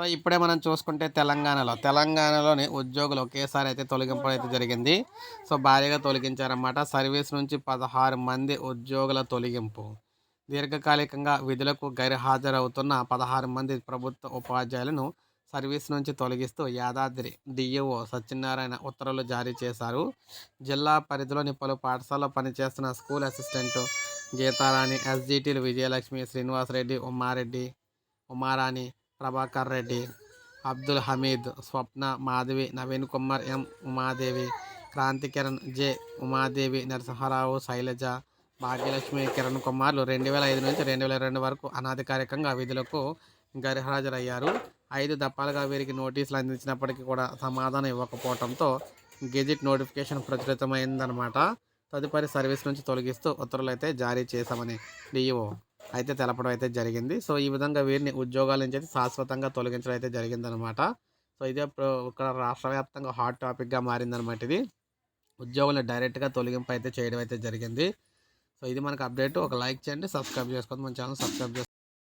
So ఇప్పుడే మనం చూసుకుంటే తెలంగాణలో తెలంగాణలోని ఉద్యోగులు ఒకేసారి అయితే తొలగింపు అయితే జరిగింది. సో భారీగా తొలగించారన్నమాట. సర్వీస్ నుంచి పదహారు మంది ఉద్యోగుల తొలగింపు. దీర్ఘకాలికంగా విధులకు గైర్హాజరవుతున్న పదహారు మంది ప్రభుత్వ ఉపాధ్యాయులను సర్వీస్ నుంచి తొలగిస్తూ యాదాద్రి డిఈఓ సత్యనారాయణ ఉత్తర్వులు జారీ చేశారు. జిల్లా పరిధిలోని పలు పాఠశాలలో పనిచేస్తున్న స్కూల్ అసిస్టెంట్ గీతారాణి ఎస్జిటీలు విజయలక్ష్మి శ్రీనివాసరెడ్డి ఉమారెడ్డి ఉమారాణి ప్రభాకర్ రెడ్డి అబ్దుల్ హమీద్ స్వప్న మాధవి నవీన్ కుమార్ ఎం ఉమాదేవి క్రాంతి కిరణ్ జె ఉమాదేవి నరసింహారావు శైలజ భాగ్యలక్ష్మి కిరణ్ కుమార్లు రెండు వేల ఐదు నుంచి రెండు వేల రెండు వరకు అనాధికారికంగా విధులకు గైర్హాజరయ్యారు. ఐదు దప్పాలుగా వీరికి నోటీసులు అందించినప్పటికీ కూడా సమాధానం ఇవ్వకపోవడంతో గెజిట్ నోటిఫికేషన్ ప్రచురితమైందనమాట తదుపరి సర్వీస్ నుంచి తొలగిస్తూ ఉత్తర్వులు అయితే జారీ చేశామని డిఈఓ అయితే తెలపడం అయితే జరిగింది. సో ఈ విధంగా వీరిని ఉద్యోగాల నుంచి అయితే శాశ్వతంగా తొలగించడం అయితే జరిగిందనమాట సో ఇదే ఇక్కడ రాష్ట్ర వ్యాప్తంగా హాట్ టాపిక్గా మారిందనమాట ఇది. ఉద్యోగులను డైరెక్ట్గా తొలగింపు అయితే చేయడం అయితే జరిగింది. సో ఇది మనకు అప్డేట్ ఒక లైక్ చేయండి సబ్స్క్రైబ్ చేసుకోండి. మన ఛానల్ సబ్స్క్రైబ్ చేసుకోండి